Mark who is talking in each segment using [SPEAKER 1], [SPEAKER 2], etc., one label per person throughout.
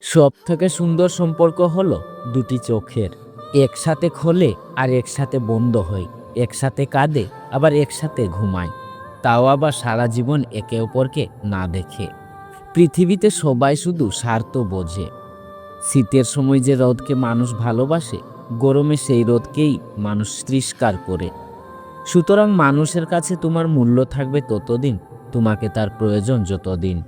[SPEAKER 1] সব থেকে সুন্দর সম্পর্ক হলো দুটি চোখের। একসাথে খোলে আর একসাথে বন্ধ হয়। একসাথে কাঁদে, আবার একসাথে ঘুমায়। তাও আবার সারা জীবন একে অপরকে না দেখে। পৃথিবীতে সবাই শুধু স্বার্থ বোঝে। শীতের সময় যে রোদকে মানুষ ভালোবাসে, গরমে সেই রোদকেই মানুষ তিরস্কার করে। সুতরাং মানুষের কাছে তোমার মূল্য থাকবে ততদিন, তোমাকে তার প্রয়োজন যতদিন।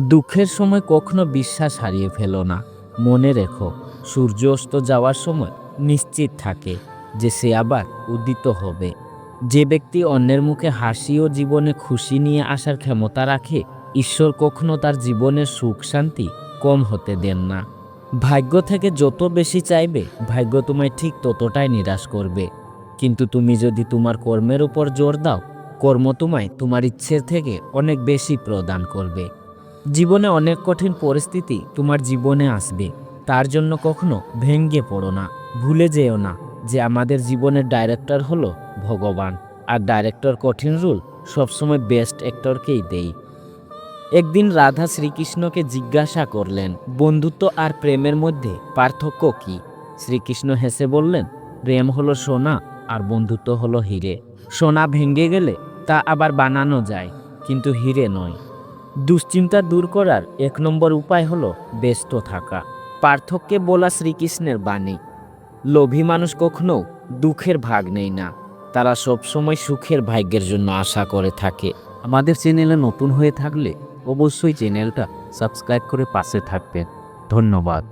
[SPEAKER 1] দুঃখের সময় কখনো বিশ্বাস হারিয়ে ফেলো না। মনে রেখো, সূর্য অস্ত যাওয়ার সময় নিশ্চিত থাকে যে সে আবার উদিত হবে। যে ব্যক্তি অন্যের মুখে হাসি ও জীবনে খুশি নিয়ে আসার ক্ষমতা রাখে, ঈশ্বর কখনো তার জীবনের সুখ শান্তি কম হতে দেন না। ভাগ্য থেকে যত বেশি চাইবে, ভাগ্য তোমায় ঠিক ততটাই নিরাশ করবে। কিন্তু তুমি যদি তোমার কর্মের উপর জোর দাও, কর্ম তোমায় তোমার ইচ্ছের থেকে অনেক বেশি প্রদান করবে। জীবনে অনেক কঠিন পরিস্থিতি তোমার জীবনে আসবে। তার জন্য কখনো ভেঙ্গে পড়ো না। ভুলে যেও না যে আমাদের জীবনের ডাইরেক্টর হলো ভগবান। আর ডাইরেক্টর কঠিন রুল সবসময় বেস্ট অ্যাক্টরকেই দেই। একদিন রাধা শ্রীকৃষ্ণকে জিজ্ঞাসা করলেন, বন্ধুত্ব আর প্রেমের মধ্যে পার্থক্য কি? শ্রীকৃষ্ণ হেসে বললেন, প্রেম হলো সোনা আর বন্ধুত্ব হলো হিরে। সোনা ভেঙে গেলে তা আবার বানানো যায়, কিন্তু হিরে নয়। দুশ্চিন্তা দূর করার এক নম্বর উপায় হলো ব্যস্ত থাকা। পার্থক্যে বলা শ্রীকৃষ্ণের বাণী, লোভী মানুষ কখনো দুঃখের ভাগ নেই না। তারা সবসময় সুখের ভাগ্যের জন্য আশা করে থাকে।
[SPEAKER 2] আমাদের চ্যানেলে নতুন হয়ে থাকলে অবশ্যই চ্যানেলটা সাবস্ক্রাইব করে পাশে থাকবেন। ধন্যবাদ।